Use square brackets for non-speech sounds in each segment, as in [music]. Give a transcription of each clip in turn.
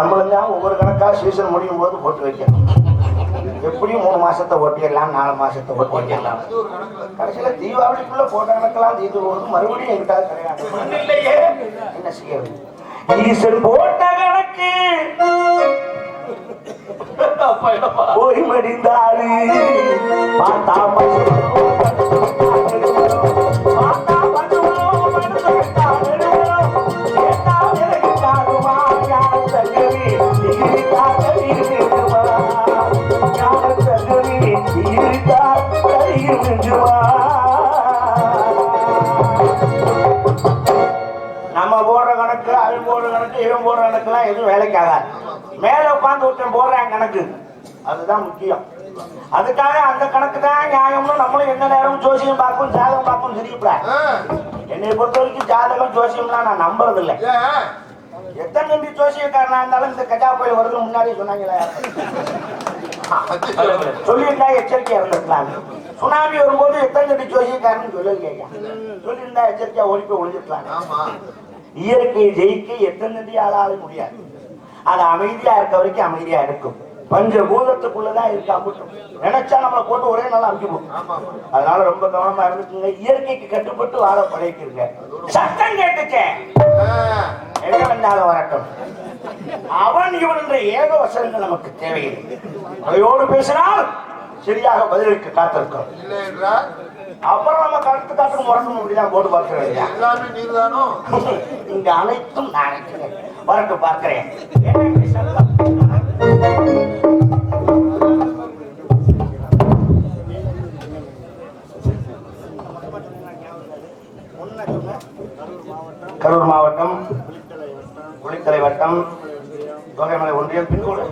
நம்மளும் தான் ஒவ்வொரு கணக்கா சீசன் முடியும் போது போட்டு வைக்கணும். எப்படியும் மூணு மாசத்தை ஓட்டிடலாம் நாலு மாசத்தை ஓட்டிடலாம் கடைசியில தீபாவளிக்குள்ள போட்ட கணக்கெல்லாம் தீர்த்து போகுது மறுபடியும் எங்கிட்ட கிடையாது. என்ன செய்ய ஈசன் போட்ட கணக்கு. போய் மடிந்தாரு. பார்த்தா கணக்குலாம் எதுவும் வேலைக்கு ஆகாது. மேல உட்கார்ந்து ஒருத்தன் போடுறான் கணக்கு. அதுதான் முக்கியம். அதுக்காக அந்த கணக்கு தான் நியாயம்னு நம்மளும் எந்த நேரமும் ஜோசியம் பார்க்கும் ஜாதகம் பார்க்கும் தெரியப்பட என்னை பொறுத்த வரைக்கும் ஜாதகம் ஜோசியம்லாம் நான் நம்புறது இல்லை எத்தனை நம்பி ஜோசியக்காரனா இருந்தாலும் இந்த கஜா புயல் வருது முன்னாடி சொன்னாங்களே சொல்லியிருந்தா எச்சரிக்கையா இருந்திருக்கலாம். சுனாமி வரும்போது எத்தனை நம்பி ஜோசியக்காரன்னு சொல்லலையா சொல்லியிருந்தா எச்சரிக்கையா ஓடி போய் ஒளிஞ்சிருக்கலாம் இயற்கையை ஜெயிக்க எத்தனை நம்பி ஆளால முடியாது. அது அமைதியா இருக்க வரைக்கும் அமைதியா இருக்கும். பஞ்சபூதத்துக்குள்ளதான் இருக்கா மட்டும் நினைச்சா நம்மளை போட்டு ஒரே நாள் அமுக்கிப்போம் அதனால ரொம்ப கவனமா இருந்துக்குங்க. இயற்கைக்கு கட்டுப்பட்டு வாழ பழகிக்கிறங்க சத்தம் கேட்டுச்சே. எங்க வந்தாலும் வரட்டும். அவன் இவன் என்ற ஏக வசனங்கள் நமக்கு தேவையில்லை. அவையோடு பேசினால் சரியாக பதிலுக்கு காத்திருக்கும் இல்லை என்றால் அப்புறம் நம்ம கருத்து காத்துக்கு முரட்டும் இப்படிதான் போட்டு பார்க்கிறோம் இல்லையா? எல்லாமே நீர்தானோ இங்க அனைத்தும் நான் வரட்டு பார்க்கிறேன்? கரூர் மாவட்டம் குளித்தலை வட்டம் தோகைமலை ஒன்றியம் பின்கோடு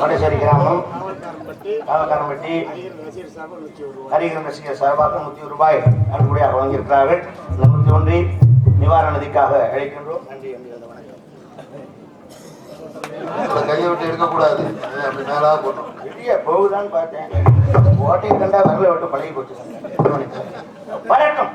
வடசேரி கிராமம். காவக்காரம்பட்டி ஹரிகரன் ரசிகர் சார்பாக நூத்தி ரூபாய் நன்கொடையாக வழங்கியிருக்கிறார்கள் நூத்தி ஒன்றை நிவாரண நிதிக்காக அழைக்கின்றோம். நன்றி வணக்கம். கையை விட்டு எடுக்கக்கூடாது. அப்படி மேலா போட்டோம். வெளியே போகுதான்னு பார்த்தேன். ஓட்டையை கண்டா வரல விட்டு பழகி போச்சு. வணக்கம்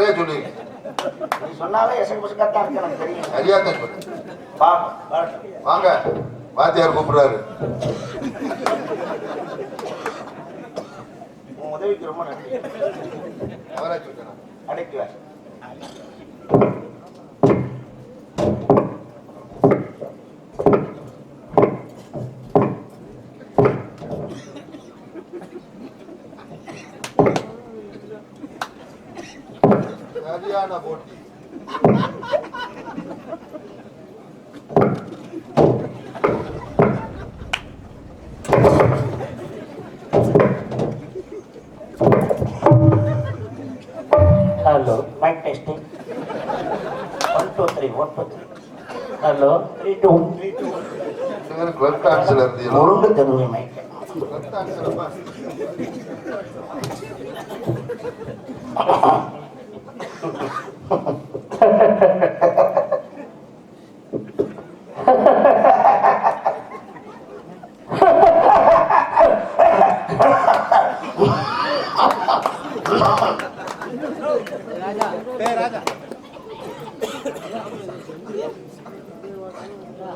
நிறைய சொல்லி. நீ சொன்னாலே எசக்கு பசக்காத்தான் இருக்கு எனக்கு தெரியும். சரியா தான் சொல்லு. பாப்போம் வரட்டும். வாங்க. வாத்தியார் கூப்பிடுறாரு. உன் உதவிக்கு ரொம்ப நன்றி. அவரா சொல்றேன் அடைக்குவேன் சரியான போட்டி hello mike testing one two three one two three hello three two three two club டான்ஸ்ல இருந்தீங்களோ முருங்க தெருவை மைக் கிளப் டான்ஸ்ல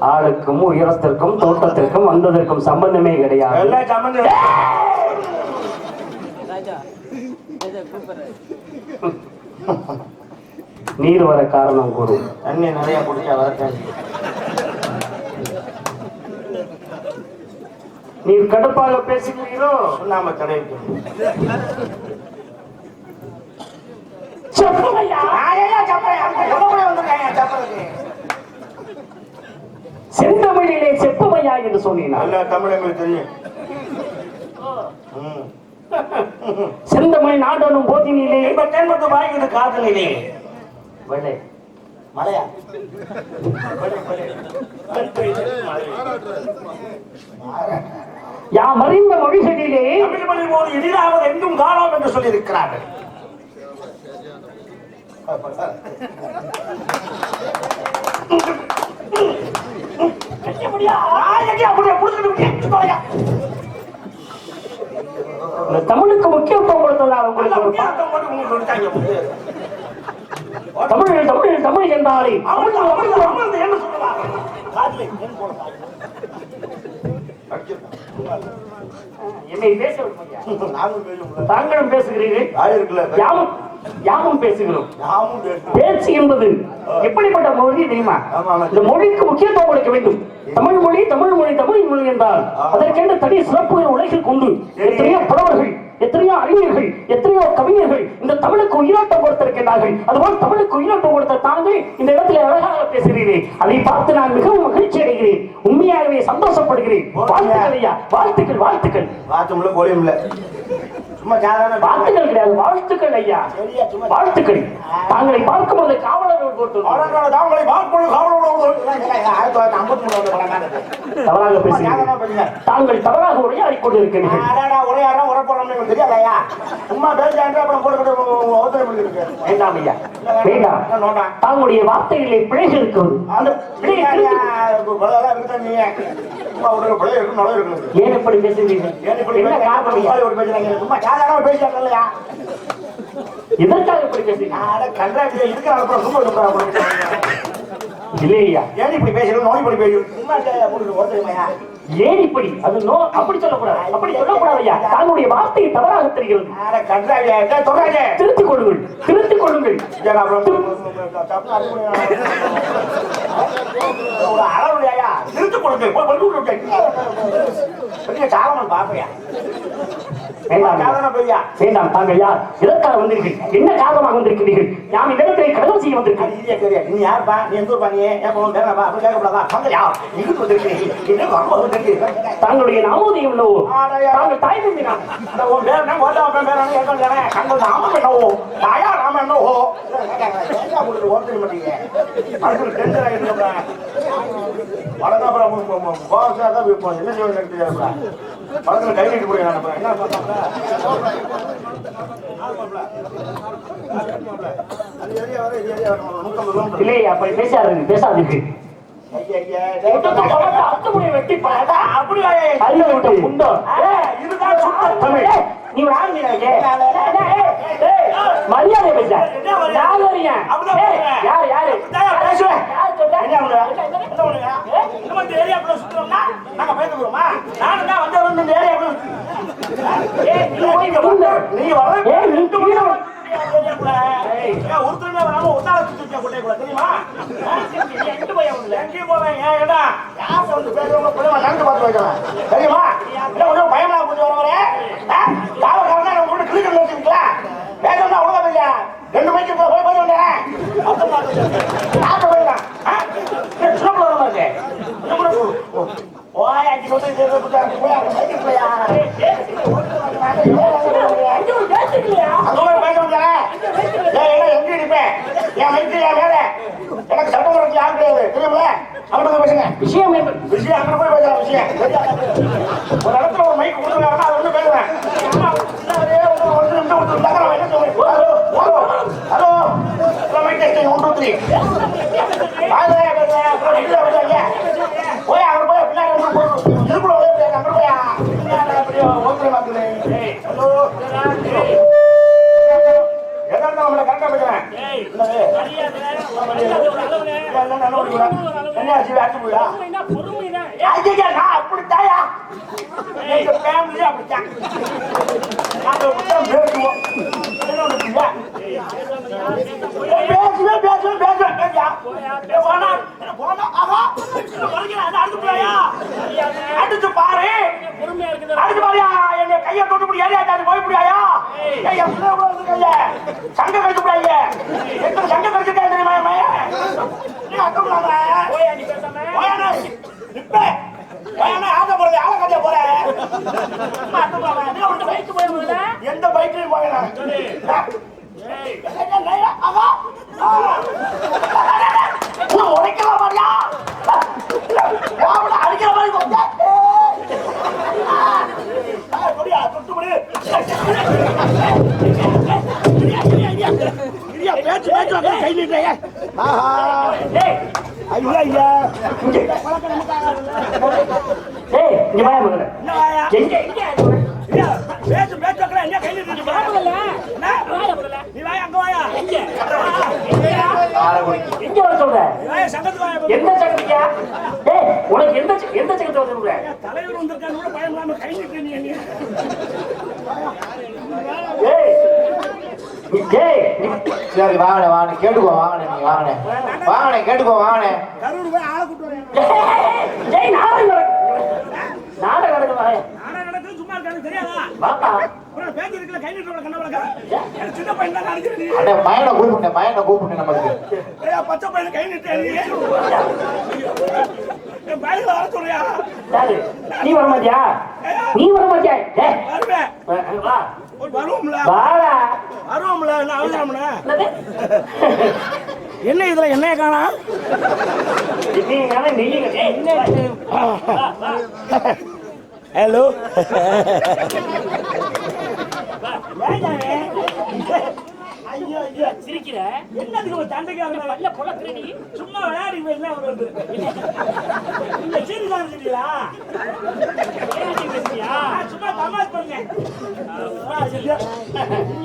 ஆளுக்கும் உயரத்திற்கும் தோட்டத்திற்கும் வந்ததற்கும் சம்பந்தமே கிடையாது. சம்பந்தம். நீர் வர காரணம் கூறு தண்ணி நிறைய குடிச்சா வரட்டாங்க நீர் கடுப்பாக பேசுகிறீரோ? தடவிக்கு சொல்லுங்கய்யா. செந்தமிழிலே செப்பமையா என்று சொன்னீங்க தமிழ் எங்களுக்கு தெரியும். ம். [laughs] செந்தமிழ் நாடனும் போதினிலே. இப்ப தென்பத்து வாய்க்குது காதலிலே. வெள்ளை மலையா? யாம் அறிந்த மொழிகளிலே தமிழ் மொழி போது எதிராவது எங்கும் காணோம் என்று சொல்லியிருக்கிறார்கள். [laughs] இந்த தமிழுக்கு முக்கியத்துவம் கொடுத்ததால் உங்களுக்கு தமிழ் தமிழ் தமிழ் என்றாலே என்ன சொல்லுவாங்க என்னை பேச தாங்களும் பேசுகிறீர்கள். யாமும் பேசுகிறோம். பேச்சு என்பது எப்படிப்பட்ட மொழி தெரியுமா. இந்த மொழிக்கு முக்கியத்துவம் கொடுக்க வேண்டும். தமிழ் மொழி தமிழ் மொழி தமிழ் மொழி என்றால் அதற்கென்று தனி சிறப்புகள் உலகில் கொண்டு எத்தனையோ புலவர்கள் எத்தனையோ அறிஞர்கள் எத்தனையோ கவிஞர்கள் இந்த தமிழுக்கு உயிரோட்டம் கொடுத்திருக்கிறார்கள் அதுபோல் தமிழுக்கு உயிரோட்டம் கொடுத்த தாங்கள் இந்த இடத்துல அழகாக பேசுகிறீர்கள் அதை பார்த்து நான் மிகவும் மகிழ்ச்சி அடைகிறேன். உண்மையாகவே சந்தோஷப்படுகிறேன். வாழ்த்துக்கள் ஐயா. வாழ்த்துக்கள் வாழ்த்துக்கள். சும்மா சாதாரண வாழ்த்துக்கள் கிடையாது வாழ்த்துக்கள் ஐயா வாழ்த்துக்கள் தாங்களை பார்க்கும்போது காவலர்கள் போட்டு தாங்களை பார்ப்பது தொள்ளாயிரத்தி ஐம்பத்தி மூணு. தவறாக பேசுங்க தாங்கள் தவறாக உரையாடி கொண்டிருக்கிறீர்கள் உரையாடுறோம் உரைப்போறோம்னு தெரியாதயா சும்மா பேசாண்டு அப்புறம் பண்ணிருக்கு வேண்டாம் ஐயா வேண்டாம் தாங்களுடைய வார்த்தைகளிலே பிழைகள் இருக்கிறது அந்த திருத்தி- சும்மா ஒரு பிள்ளை இருக்கு நுழைவு இருக்கு ஏன் இப்படி பேசுகிறீர்கள் ஏன் இப்படி என்ன காரணம் ஐயா? ஒரு பேசுறாங்க சும்மா சாதாரணமா பேசியாங்க இல்லையா எதற்காக இப்படி பேசுகிறீங்க அட கண்டாபில இருக்கிற அப்புறம் சும்மா இருப்பா இல்லை ஐயா ஏன் இப்படி பேசுறது நோய் இப்படி சும்மா ஏன் இப்படி அது நோ அப்படி சொல்லக்கூடாது அப்படி சொல்லக்கூடாது ஐயா தாங்களுடைய வார்த்தை தவறாக தெரிகிறது திருத்திக் கொள்ளுங்கள் திருத்திக் கொள்ளுங்கள் அப்புறம் கொடுங்க போய் பண்ணி பெரிய சாரமன் பாப்பையா வேண்டாம் தாங்கள் யார்? எதற்காக வந்திருக்கிறீர்கள்? என்ன காரணமாக வந்திருக்கிறீர்கள்? நாம் இந்த இடத்திலே கதவு செய்ய நீ யாருப்பா நீ எந்த போகும் வேணாப்பா அப்படி கேட்கக்கூடாதா? பங்கையா இங்கிட்டு வந்திருக்கிறீங்க என்ன ரொம்ப வந்திருக்கு தாங்களுடைய நாமோதயம் என்னவோ? தாங்கள் தாய் தந்தை நாம் அந்த உன் பேர் என்ன? கோட்டா பேர் பேர் என்ன? கேட்கணும் கண்கள் நாமம் என்னவோ? தாயா நாம என்னவோ? ஓட்டு மாட்டீங்க விற்போம். என்ன செய்வது வளர்ந்து கை நீட்டு போய் கிலோமீட்டர் இல்லை ஆள் நீ எனக்கு. மரியாதை? பேச. யார் யார், நாங்க பயந்துக்குவோமா? நானும் தான் வந்தவன் இந்த ஏய், நீ வர ஒருத்தருமே வராம ஒத்தாள சுத்தி கொட்டைக்குள்ள தெரியுமா? எங்க போய்? எங்கேயும் போவேன் ஏன் ஏடா யார் வந்து பேசுறவங்க நடந்து பார்த்து வைக்கலாம் தெரியுமா? இல்லை கொஞ்சம் பயமா கொஞ்சம் வர வர காவல்காரன் நம்ம கூட கிளிக்கல் வச்சுருக்கலாம் வேகம்னா அவ்வளோ பையா ரெண்டு மணிக்கு போய் போய் வந்தேன் அப்புறம் யார்கிட்ட போயிடலாம் சின்ன பிள்ளை வர மாதிரி சின்ன பிள்ளை ஓய் அஞ்சு சொல்லிட்டு போய் அங்கே பைக்கலையா ஐயோ, பேசுறியா? அங்க போய் பேச வந்தேன் ஏன் என்ன எங்க இருப்பேன் என் மைக்கு என் வேலை எனக்கு சட்டமன்றத்தில் யாரும் கிடையாது தெரியுமில்ல அவங்க போய் பேசுங்க விஷயம் என்ன? விஷயம் அங்க போய் பேசுற விஷயம் சரியா? ஒரு இடத்துல ஒரு மைக் கொடுத்துருக்காங்க அது வந்து பேசுறேன் அம்மா, பின்னாடியே ஒரு ஒரு நிமிஷம் கொடுத்துருந்தாங்க, நான் என்ன சொல்றேன்? Hello, hello, hello, hello, mic testing, one, two, three. வாங்க, பேசுறேன். அப்புறம் இதுல பேசுறீங்க. போய் அங்க போய் பின்னாடி வந்து போய் இதுக்குள்ள போய் பேசுங்க, அங்க போய் பின்னாடி அப்படியே ஓகே மக்களே. ஹலோ, எதா இருந்தாலும் நம்மள கரெக்டா பேசுறேன் என்னது? இல்ல, இல்ல, நல்ல ஒரு என்ன சிவா அடிச்சு போயா பொறுமைனா பொறுமைதான். ஏய், ஐயா நான் அப்படித்தாயா அப்படித்தான் நாங்க அப்படித்தான் பேசுவோம் என்ன ஒண்ணு இல்லையா? பேசுவேன் பேசுவேன் பேசுவேன் பேசியா போனா போனா ஆஹா வரைக்கும் அதை அடிச்சு போயா அடிச்சு பாரு பொறுமையா இருக்குது. அடிச்சு பாரியா என்னை கையை தொட்டு முடியாது ஏரியா போய் முடியாயா ஏய் என் பிள்ளை கூட இருக்கு கைய சங்க கழிச்சு முடியாது எத்தனை சங்க கழிச்சுட்டே தெரியுமா என் மகன்? நீ அக்கம் இல்லாத போயா நீ பேசாம? போயானே இப்ப போயானே ஆட்ட போறது ஆள கட்டிய போற அக்கம் இல்லாத நீ அவன்கிட்ட பைக்கு போயிருந்தா? எந்த பைக்லயும் போகலாம் ஏய், உடைக்கலாம் மாதிரியா அடிக்கிற மாதிரி கொண்டா. ஏய், கொடியா, தொட்டு கொடு. இரியா, பேச்சு பேச்சு அப்படியே கை நீட்டுறியே. ஆஹா. ஏய், ஐயோ, ஐயா. ஏய், இங்க வாயா முதல்ல. எங்க, எங்க? பேச்சு பேச்சு வைக்கிறேன், என்ன நீ வாயா, அங்க வாயா. எங்க? வர சொல்ற? எந்த ஏய், உனக்கு எந்த எந்த சங்கத்தை வர சொல்ற? தலைவர் வந்திருக்கான்னு கூட பயமில்லாம கை நீட்டுறீங்க நீ- ஏய், நீ- சரி வாங்கண்ணே வாங்கண்ணே கேட்டுக்கோ வாங்கண்ணே நீங்க வாங்கண்ணே. வாங்கண்ணே கேட்டுக்கோ வாங்கண்ணே. கரூர் போய் ஆளை கூட்டு வரேன் ஏய், நாடகம் நாடகம் நடக்குது வாயா. ஆனா நடக்குது சும்மா இருக்காது தெரியாதா? வாப்பா. நீ. மயனை கூப்பிட்டேன் மயனை கூப்பிட்டேன் நம்மளுக்கு. ஏய், பச்சை பையன் கை நீட்டு நீ? நீ வர மாட்டியா? நீ வர மாட்டியா? வருவோம்ல வருவோம்ல என்ன அவசரம்ல? என்ன இதுல காணா? என்ன வா. ஹலோ. ஐயோ ஐயோ சிரிக்கிற? என்னதுக்கு ஒரு சண்டைக்கு ஆகுது பல்ல பொளக்குற நீ சும்மா விளையாடி இந்த சீரி தான் சரியா ஏன் பேசுறியா நான் சும்மா தமாஷ் பண்ணேன் ஆ, சரியா? நீங்க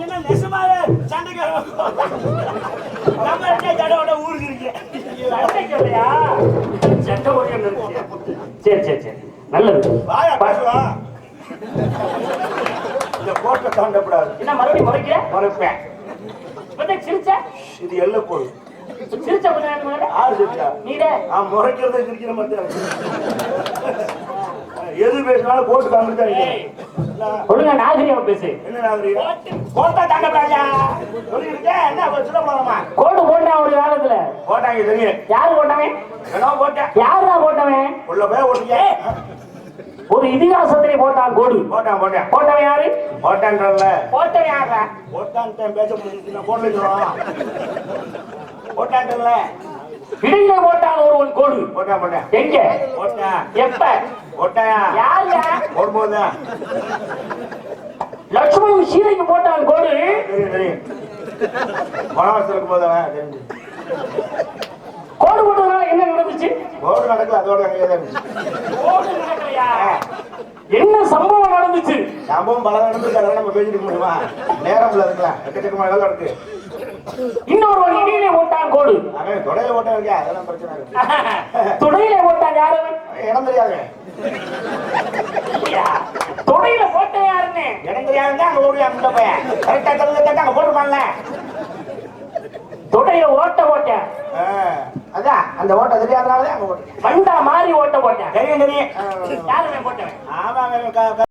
என்ன நெசமாவே சண்டைக்கு நம்ம என்ன ஜடோட ஊருக்கு சண்டை? சரி சரி சரி நல்லது வாயா பேசுவா இந்த கோட்டை தாண்டக்கூடாது என்ன மறுபடியும் முறைக்கிற மறைப்பேன் சிரிச்ச இது எல்லை போடு சிரிச்ச கொஞ்ச நேரம். ஆறு சிரிச்சா நீடே நான் முறைக்கிறத சிரிக்கிற மாதிரி. எது பேசினாலும் கோட்டு தாண்டிட்டு தான். ஒழுங்கா நாகரிகமா பேசு. என்ன நாகரிகம்? கோட்டை தாண்டக்கூடாதா சொல்லியிருக்கேன் என்ன சொல்ல போலாமா கோடு போட்டான் ஒரு காலத்துல. போட்டாங்க தெரியும். யாரு போட்டவன்? என்ன போட்டேன். யாருடா போட்டவன்? உள்ள போய் ஓட்டுங்க. ஒரு இதிகாசத்திலே போட்டான் கோடு. போட்டான் போட்டேன். போட்டவன் யாரு? போட்டான்றல போட்டவன் யாரா போட்டான் பேச முடிஞ்சிச்சு நான் போடல சொல்லுவான். போட்டான்றல இடையில போட்டான் ஒருவன் கோடு. போட்டான் போட்டேன். எங்க? போட்டேன். எப்ப? லட்சுமணன் சீதைக்கு போட்டான் கோடு. இருக்கும்போது அவன் தெரிஞ்சு கோடு போட்டதுனால என்ன நடந்துச்சு? போர்டு நடக்கல அதோட. கோடு நடக்கலையா? என்ன சம்பவம் நடந்துச்சு? சம்பவம் பல நடந்துருக்கு அதெல்லாம் நம்ம பேசிட்டு முடியுமா நேரம் இல்லை அதுக்கெல்லாம் எக்கச்சக்கமான வேலை இருக்கு இன்னொருவன் இடையிலே போட்டான் கோடு. அவன் தொடையில ஓட்டம் இருக்கே அதெல்லாம் பிரச்சனை இருக்கு. [laughs] துணையில போட்டான் யாரு? இடம் தெரியாது? துணையில போட்ட யாருன்னு? இடம் தெரியாதுங்க அங்க ஓடி அந்த பையன்? கரெக்டா தெரிஞ்சு அங்க போட்டுருப்பான்ல. துணையில ஓட்ட போட்டேன் ஆ, அதான் அந்த ஓட்டம் தெரியாதனாலே அங்க ஓட்டு வண்டா மாறி ஓட்ட போட்டேன். தெரியும் தெரியும். யாருமே போட்டவன்? ஆமா அவன் க- க-